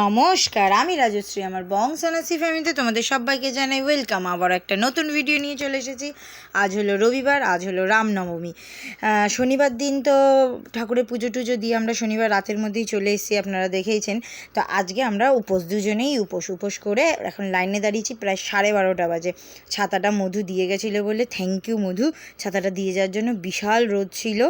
নমস্কার, আমি রাজশ্রী, আমার বংশনাসি ফ্যামিলিতে তোমাদের সবাইকে জানাই ওয়েলকাম আবার একটা নতুন ভিডিও নিয়ে চলে এসেছি। আজ হলো রবিবার, আজ হলো রামনবমী। শনিবার দিন তো ঠাকুরের পুজো টুজো দিয়ে আমরা শনিবার রাতের মধ্যেই চলে এসেছি, আপনারা দেখেইছেন। তো আজকে আমরা উপোস দুজনেই উপোস উপোস করে এখন লাইনে দাঁড়িয়েছি, প্রায় সাড়ে বারোটা বাজে। ছাতাটা মধু দিয়ে গেছিল বলে থ্যাংক ইউ মধু। ছাতাটা দিয়ে যাওয়ার জন্য বিশাল রোদ ছিল,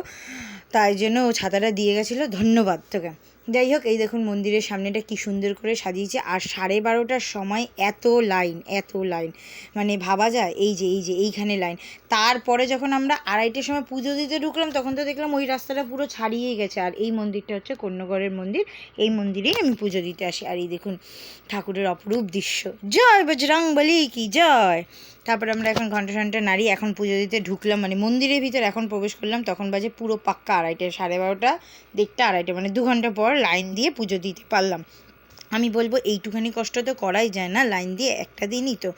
তাই জন্য ও ছাতাটা দিয়ে গেছিল, ধন্যবাদ তোকে। যাই হোক, এই দেখুন মন্দিরের সামনেটা কি সুন্দর করে সাজিয়েছে। আর সাড়ে বারোটার সময় এত লাইন এত লাইন। মানে ভাবা যায়, এই যে এই যে, এইখানে লাইন। তারপরে যখন আমরা আড়াইটের সময় পুজো দিতে ঢুকলাম, তখন তো দেখলাম ওই রাস্তাটা পুরো ছাড়িয়েই গেছে। আর এই মন্দিরটা হচ্ছে কন্যগড়ের মন্দির। এই মন্দিরেই আমি পুজো দিতে আসি। আর এই দেখুন, ঠাকুরের অপরূপ দৃশ্য। জয় বজরং বলি কি জয়! তারপরে আমরা এখন ঘণ্টা ঘণ্টা নাড়ি এখন পুজো দিতে ঢুকলাম। মানে মন্দিরের ভিতর এখন প্রবেশ করলাম, তখন বাজে পুরো পাক্কা আড়াইটে, সাড়ে বারোটা, দেড়টা আড়াইটে মানে দু ঘণ্টা পর। লাইন দিয়ে পুজো দিতে পারলাম। আমি বলব এইটুখানি কষ্ট তো করাই যায় না, লাইন দিয়ে একটা দিনই তো।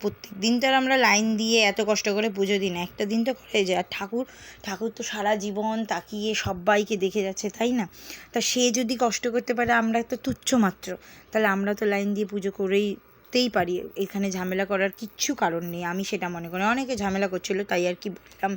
প্রত্যেক দিন তো আর আমরা লাইন দিয়ে এত কষ্ট করে পুজো দিই না, একটা দিন তো করাই যায়। আর ঠাকুর ঠাকুর তো সারা জীবন তাকিয়ে সবাইকে দেখে যাচ্ছে, তাই না? তা সে যদি কষ্ট করতে পারে, আমরা তো তুচ্ছ মাত্র। তাহলে আমরা তো লাইন দিয়ে পুজো করেই তেই পারি। এখানে ঝামেলা করার কিচ্ছু কারণ নেই। আমি সেটা মনে করি। অনেকে ঝামেলা করছিল, তাই আর কি বললাম।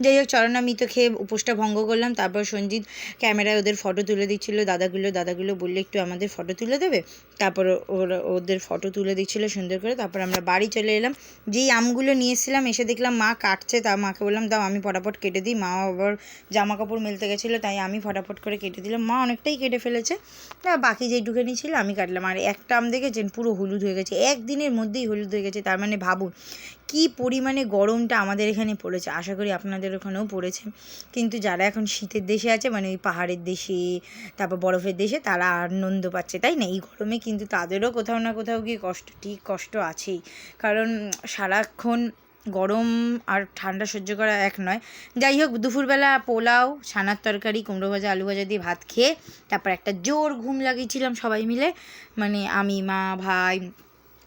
যাই হোক, চরণ আমি তো খেয়ে উপোসটা ভঙ্গ করলাম। তারপর সঞ্জিত ক্যামেরায় ওদের ফটো তুলে দিচ্ছিল। দাদাগুলো দাদাগুলো বললে, একটু আমাদের ফটো তুলে দেবে? তারপর ওরা, ওদের ফটো তুলে দিচ্ছিল সুন্দর করে। তারপর আমরা বাড়ি চলে এলাম। যেই আমগুলো নিয়েছিলাম, এসে দেখলাম মা কাটছে। তা মাকে বললাম, দাও, আমি ফটাফট কেটে দিই। মা আবার জামা কাপড় মেলতে গেছিল, তাই আমি ফটাফট করে কেটে দিলাম। মা অনেকটাই কেটে ফেলেছে। তা বাকি যেইটুখানি ছিল, আমি কাটলাম। আর একটা আম দেখেছেন? পুরো হলুদ হয়ে গেছে। একদিনের মধ্যেই হলুদ হয়ে গেছে। তার মানে ভাবুন, কি পরিমাণে গরমটা আমাদের এখানে পড়েছে। আশা করি আপনাদের ওখানেও পড়েছে। কিন্তু যারা এখন শীতের দেশে আছে মানে ওই পাহাড়ের দেশে, তারপর বরফের দেশে, তারা আনন্দ পাচ্ছে। তাই না? এই গরমে কিন্তু তাদেরও কোথাও না কোথাও গিয়ে কষ্ট, ঠিক কষ্ট আছেই। কারণ সারাক্ষণ গরম আর ঠান্ডা সহ্য করা এক নয়। যাই হোক, দুপুরবেলা পোলাও, ছানার তরকারি, কুমড়ো ভাজা, আলু ভাজা দিয়ে ভাত খেয়ে তারপর একটা জোর ঘুম লাগিয়েছিলাম সবাই মিলে। মানে আমি, মা, ভাই,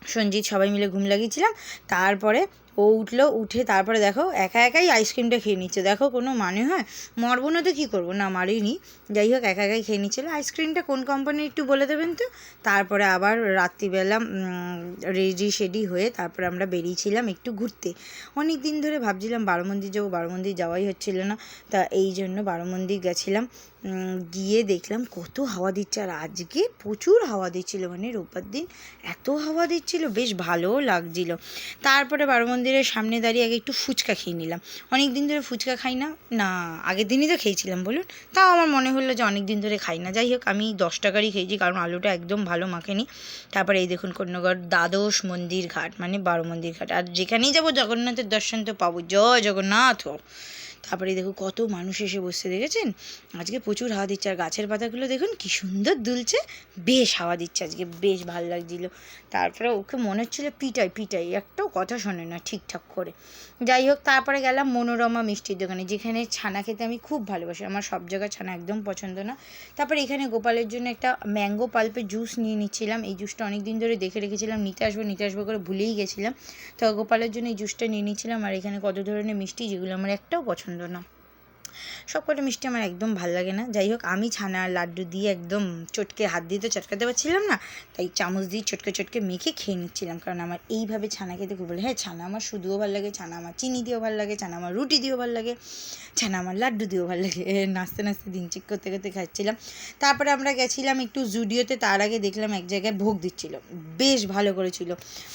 সঞ্জিত সবাই মিলে ঘুম লাগিয়েছিলাম। তারপরে ও উঠল, উঠে তারপরে দেখো একা একাই আইসক্রিমটা খেয়ে নিচ্ছে। দেখো কোনো মানে হয়? মরবো না তো কী করব? না, মারিনি। যাই হোক, একা একাই খেয়ে নিচ্ছিল। আইসক্রিমটা কোন কোম্পানির একটু বলে দেবেন তো? তারপরে আবার রাত্রিবেলা রেডি শেডি হয়ে তারপরে আমরা বেরিয়েছিলাম একটু ঘুরতে। অনেক দিন ধরে ভাবছিলাম বারো মন্দির যাব, বারো মন্দির যাওয়াই হচ্ছিল না। তা এই জন্য বারো মন্দির গেছিলাম। গিয়ে দেখলাম কত হাওয়া দিচ্ছে। আর আজকে প্রচুর হাওয়া দিচ্ছিল। মানে রোববার দিন এত হাওয়া দিচ্ছিল। বেশ ভালোও লাগছিল। তারপরে বারো মন্দিরের সামনে দাঁড়িয়ে আগে একটু ফুচকা খেয়ে নিলাম। অনেক দিন ধরে ফুচকা খাই না। না, আগের দিনই তো খেয়েছিলাম বলুন। তাও আমার মনে হলো যে অনেক দিন ধরে খাই না। যাই হোক, আমি দশ টাকারই খেয়েছি, কারণ আলুটা একদম ভালো মাখেনি। তারপরে এই দেখুন কন্যাগড় দ্বাদশ মন্দির ঘাট মানে বারো মন্দির ঘাট। আর যেখানেই যাব জগন্নাথের দর্শন তো পাবো। জয় জগন্নাথ। তারপরে দেখো কত মানুষ এসে বসে দেখেছেন? আজকে প্রচুর হাওয়া দিচ্ছে, আর গাছের পাতাগুলো দেখুন কি সুন্দর দুলছে, বেশ হাওয়া দিচ্ছে আজকে, বেশ ভালো লাগছিল। তারপরে ওকে মনে হচ্ছিল পিটাই পিটাই, একটাও কথা শোনে না ঠিকঠাক করে। যাই হোক, তারপরে গেলাম মনোরমা মিষ্টির দোকানে, যেখানে ছানা খেতে আমি খুব ভালোবাসি। আমার সব জায়গায় ছানা একদম পছন্দ না। তারপরে এখানে গোপালের জন্য একটা ম্যাঙ্গো পাল্পের জুস নিয়ে নিচ্ছিলাম। এই জুসটা অনেক দিন ধরে দেখে রেখেছিলাম, নিতে আসব নিতে আসব করে ভুলেই গেছিলাম। তো গোপালের জন্য এই জুসটা নিয়ে নিচ্ছিলাম, আর এখানে কত ধরনের মিষ্টি, যেগুলো আমার একটাও পছন্দ না। সব কটা মিষ্টি আমার একদম ভালো লাগে না। যাই হোক, আমি ছানা, লাড্ডু দিয়ে একদম চটকে হাত দিয়ে তো চটকাতে পারছিলাম না, তাই চামচ দিয়ে চটকে চটকে মেখে খেয়ে নিচ্ছিলাম। কারণ আমার এইভাবে ছানা খেতে খুব ভালো হ্যাঁ ছানা আমার শুধুও ভালো লাগে, ছানা আমার চিনি দিয়েও ভালো লাগে, ছানা আমার রুটি দিয়েও ভালো লাগে, ছানা আমার লাড্ডু দিয়েও ভালো লাগে। নাচতে নাচতে দিন চিক করতে করতে খাচ্ছিলাম। তারপরে আমরা গেছিলাম একটু জুডিওতে, তার আগে দেখলাম এক জায়গায় ভোগ দিচ্ছিল। বেশ ভালো করেছিল।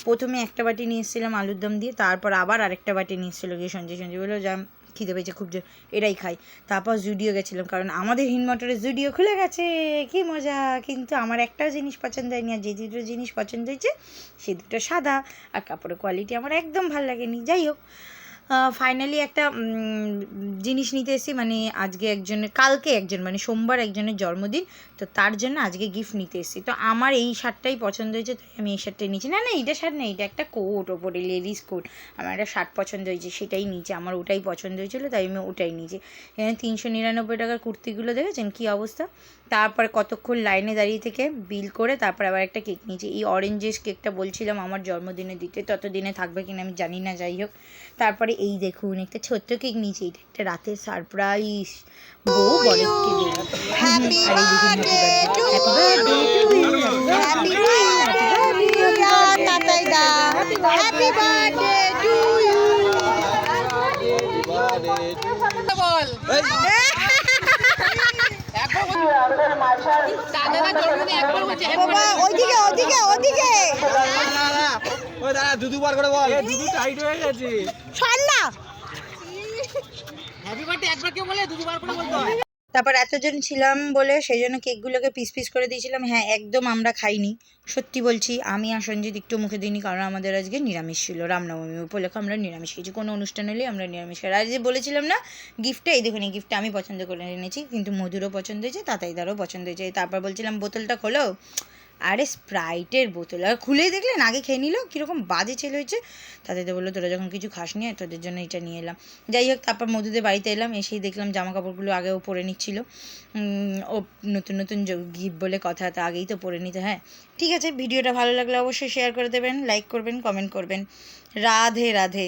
প্রথমে একটা বাটি নিয়ে এসেছিলাম আলুর দম দিয়ে, তারপর আবার আরেকটা বাটি নিয়ে এসেছিল গিয়ে সঞ্জয় সঞ্জয় বলল, যা খিদে পেয়েছে, খুব জোর। এটাই খাই। তারপর জুডিও গেছিলাম, কারণ আমাদের হিনমটরে জুডিও খুলে গেছে। কি মজা! কিন্তু আমার একটাও জিনিস পছন্দ হয়নি, আর যে দুটো জিনিস পছন্দ হয়েছে, সে দুটো সাদা। আর কাপড়ের কোয়ালিটি আমার একদম ভালো লাগেনি। যাই হোক ফাইনালি একটা জিনিস নিতে এসেছি মানে আজকে একজনের, কালকে একজন মানে সোমবার একজনের জন্মদিন, তো তার জন্য আজকে গিফট নিতে এসেছি। তো আমার এই শার্টটাই পছন্দ হয়েছে, তাই আমি এই শার্টটাই নিয়েছি। না না, এইটা শার্ট না এটা একটা কোট ওপরে লেডিস কোট আমার একটা শার্ট পছন্দ হয়েছে, সেটাই নিয়েছি, আমার ওটাই পছন্দ হয়েছিল, তাই আমি ওটাই নিয়েছি। এখানে তিনশো নিরানব্বই টাকার কুর্তিগুলো দেখেছেন, কী অবস্থা? তারপরে কতক্ষণ লাইনে দাঁড়িয়ে থেকে বিল করে, তারপর আবার একটা কেক নিয়েছি। এই অরেঞ্জেস কেকটা বলছিলাম আমার জন্মদিনে দিতে ততদিনে থাকবে কিনা আমি জানি না, যাই হোক। তারপরে এই দেখুন একটা ছোট্ট কেক নিয়েছি। এটা একটা রাতের সারপ্রাইজ বউ বলে কে বল দু দুবার করে বল। দুদু টাইট হয়ে গেছে। ছাড় না হ্যাপি বার্থডে একবার কেউ বলে দু দুবার করে বলতে হয়। তারপর এতজন ছিলাম বলে সেই জন্য কেকগুলোকে পিস পিস করে দিয়েছিলাম। হ্যাঁ একদম আমরা খাইনি। সত্যি বলছি আমি আর সঞ্জিত একটু মুখে দিইনি কারণ আমাদের আজকে নিরামিষ ছিল। রামনবমী উপলক্ষে আমরা নিরামিষ খেয়েছি। কোনো অনুষ্ঠান হলেই আমরা নিরামিষ খাই। আর যে বলেছিলাম না গিফটটা এই দেখুন এই গিফটটা আমি পছন্দ করে এনেছি কিন্তু মধুরও পছন্দ হয়েছে তাতাইদারও পছন্দ হয়েছে। তারপর বলছিলাম বোতলটা খোলো। আরে স্প্রাইটের বোতল। আর খুলেই দেখলেন? আগে খেয়ে নিল? কীরকম বাজে ছেলে হয়েছে। তাদের তো বলল, তোরা যখন কিছু খাস নি তোদের জন্য এটা নিয়ে এলাম। যাই হোক, তারপর মধুদের বাড়িতে এলাম। এসেই দেখলাম জামা কাপড়গুলো আগেও পরে নিচ্ছিল। ও নতুন নতুন গিফট বলে কথা, তো আগেই তো পরে নিতে হ্যাঁ? ঠিক আছে, ভিডিওটা ভালো লাগলে অবশ্যই শেয়ার করে দেবেন লাইক করবেন কমেন্ট করবেন। রাধে রাধে।